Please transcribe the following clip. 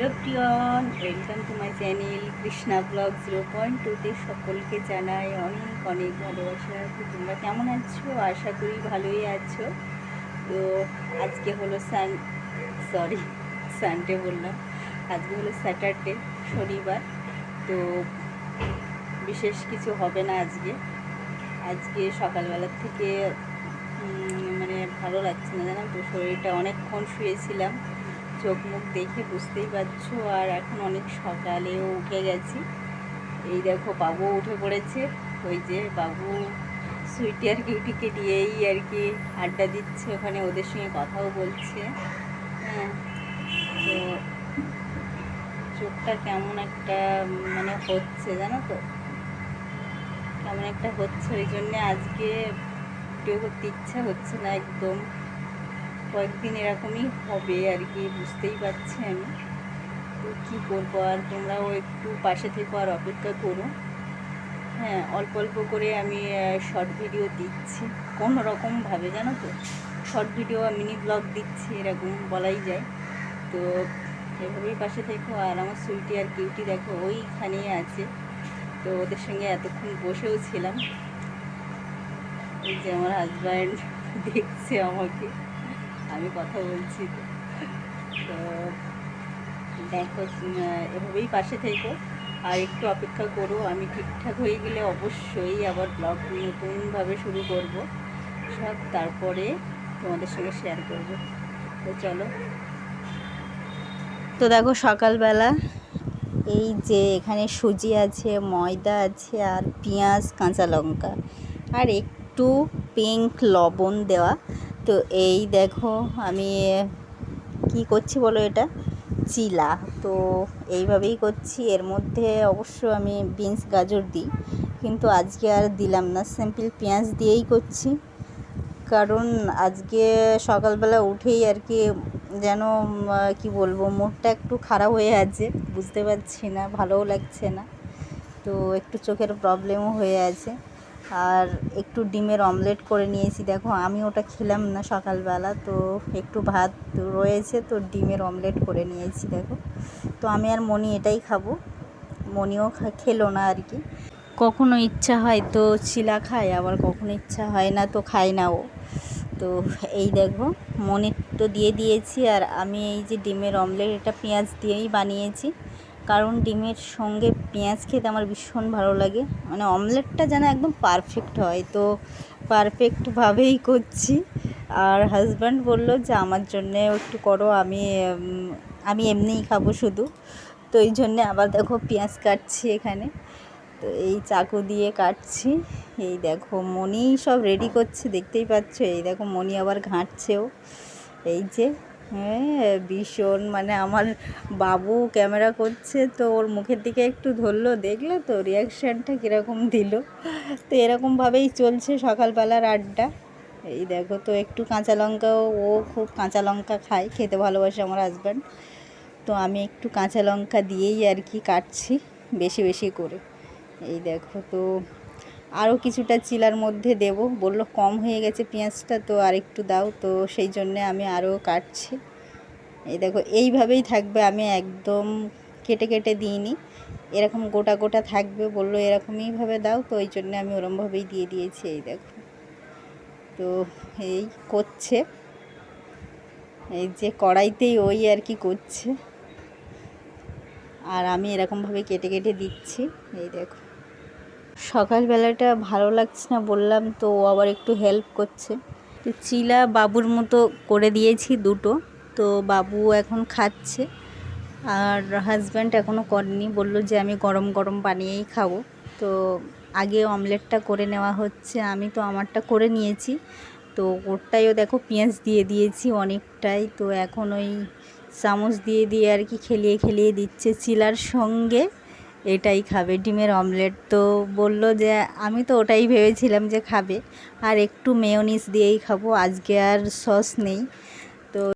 Hello welcome to my channel Krishna vlog zero point টুতে সকলকে জানাই অনেক অনেক ভালোবাসা। তোমরা কেমন আছো? আশা করি ভালোই আছো। তো আজকে হলো সান সরি সানডে বললাম। আজকে হলো স্যাটারডে শনিবার। তো বিশেষ কিছু হবে না আজকে। আজকে সকালবেলার থেকে মানে ভালো লাগছে না জানো তো? শরীরটা অনেকক্ষণ শুয়েছিলাম। চোখ মুখ দেখে বুঝতেই পারছ, আর এখন অনেক সকালেও উঠে গেছি। এই দেখো বাবু উঠে পড়েছে, ওই যে বাবু সুইটি আর কিউটিকে দিয়েই আর কি আড্ডা দিচ্ছে, ওখানে ওদের সঙ্গে কথাও বলছে। হ্যাঁ তো চোখটা কেমন একটা মানে হচ্ছে জানো তো? কেমন একটা হচ্ছে, ওই জন্যে আজকে ভিডিও করতে ইচ্ছা হচ্ছে না একদম। কয়েকদিন এরকমই হবে আর কি, বুঝতেই পারছি আমি। তো কী করব আর তোমরাও একটু পাশে থেকে আর অপেক্ষা করো। হ্যাঁ অল্প অল্প করে আমি শর্ট ভিডিও দিচ্ছি। কোনো রকমভাবে জানো তো? শর্ট ভিডিও মিনি ব্লগ দিচ্ছি, এরকম বলাই যায়। তো এভাবেই পাশে থেকো আর আমার সুইটি আর কিউটি দেখো, ওইখানেই আছে। তো ওদের সঙ্গে এতক্ষণ বসেও ছিলাম। এই যে আমার হাজব্যান্ড দেখছে আমাকে। আমি কথা বলছি তো। দেখো এভাবেই পাশে থেকো। আর একটু অপেক্ষা করো, আমি ঠিকঠাক হয়ে গেলে অবশ্যই আবার ব্লগ নতুনভাবে শুরু করব। সব তারপরে তোমাদের সঙ্গে শেয়ার করব। তো চলো। তো দেখো, সকালবেলা এই যে এখানে সুজি আছে, ময়দা আছে, আর পেঁয়াজ, কাঁচা লঙ্কা, আর একটু পিঙ্ক লবণ দেওয়া। তো এই দেখো আমি, কি করছি বলো এটা? চিলা। তো এইভাবেই করছি। এর মধ্যে অবশ্য আমি বিনস গাজর দিই, কিন্তু আজকে আর দিলাম না। সিম্পল পেঁয়াজ দিয়েই করছি। কারণ আজকে সকালবেলা উঠেই আর কি যেন কি বলব, মুডটা একটু খারাপ হয়ে আছে। বুঝতে পারছি না, ভালোও লাগছে না। তো একটু চোখের প্রবলেমও হয়ে আছে। আর একটু ডিমের অমলেট করে নিয়েছি। দেখো, আমি ওটা খেলাম না সকালবেলা, তো একটু ভাত রয়েছে, তো ডিমের অমলেট করে নিয়েছি, দেখো। তো আমি আর মনি এটাই খাব। মনিও খেলো না আর কি। কখনো ইচ্ছা হয় তো চিলা খায়, আবার কখনো ইচ্ছা হয় না তো খায় না ও। তো এই দেখো, মনির তো দিয়ে দিয়েছি, আর আমি এই যে ডিমের অমলেট, এটা পেঁয়াজ দিয়েই বানিয়েছি। কারণ ডিমের সঙ্গে পেঁয়াজ খেতে আমার ভীষণ ভালো লাগে। মানে অমলেটটা যেন একদম পারফেক্ট হয়। তো পারফেক্টভাবেই করছি। আর হাজব্যান্ড বলল যে, আমার জন্যে একটু করো, আমি আমি এমনিই খাব শুধু। তো এই জন্যে আবার দেখো পেঁয়াজ কাটছি এখানে। তো এই চাকু দিয়ে কাটছি। এই দেখো মনি সব রেডি করছে, দেখতেই পাচ্ছ। এই দেখো মনি আবার ঘাঁটছেও। এই যে হ্যাঁ ভীষণ। মানে আমার বাবু ক্যামেরা করছে তো ওর মুখের দিকে একটু ধরলো, দেখল তো রিয়াকশানটা কীরকম দিল। তো এরকমভাবেই চলছে সকালবেলার আড্ডা। এই দেখো তো একটু কাঁচা লঙ্কাও, ও খুব কাঁচা লঙ্কা খায়, খেতে ভালোবাসে আমার হাজব্যান্ড তো আমি একটু কাঁচা লঙ্কা দিয়েই আর কি কাটছি, বেশি বেশি করে। এই দেখো তো আরও কিছুটা চিলার মধ্যে দেব। বলল, কম হয়ে গেছে পেঁয়াজটা, তো আর একটু দাও। তো সেই জন্যে আমি আরও কাটছি। এই দেখো, এইভাবেই থাকবে, আমি একদম কেটে কেটে দিইনি। এরকম গোটা গোটা থাকবে, বলল এরকমইভাবে দাও। তো ওই জন্য আমি ওরমভাবেই দিয়ে দিয়েছি, এই দেখো। তো এই করছে। এই যে কড়াইতেই ওই আর কি করছে। আর আমি এরকমভাবে কেটে কেটে দিচ্ছি, এই দেখো। সকালবেলাটা ভালো লাগছে না বললাম, তো ও আবার একটু হেল্প করছে। তো চিলা বাবুর মতো করে দিয়েছি দুটো, তো বাবু এখন খাচ্ছে। আর হাজব্যান্ড এখনও করেনি, বলল যে আমি গরম গরম বানিয়েই খাব। তো আগে অমলেটটা করে নেওয়া হচ্ছে, আমি তো আমারটা করে নিয়েছি। তো ওরটাইও দেখো পেঁয়াজ দিয়ে দিয়েছি অনেকটাই, তো এখন ওই চামচ দিয়ে দিয়ে আর কি খেলিয়ে খেলিয়ে দিচ্ছে চিলার সঙ্গে। এটাই খাবে। ডিমের অমলেট তো বলল যে, আমি তো ওটাই ভেবেছিলাম যে খাবে। আর একটু মেয়নিস দিয়েই খাব। আজকে আর সস নেই।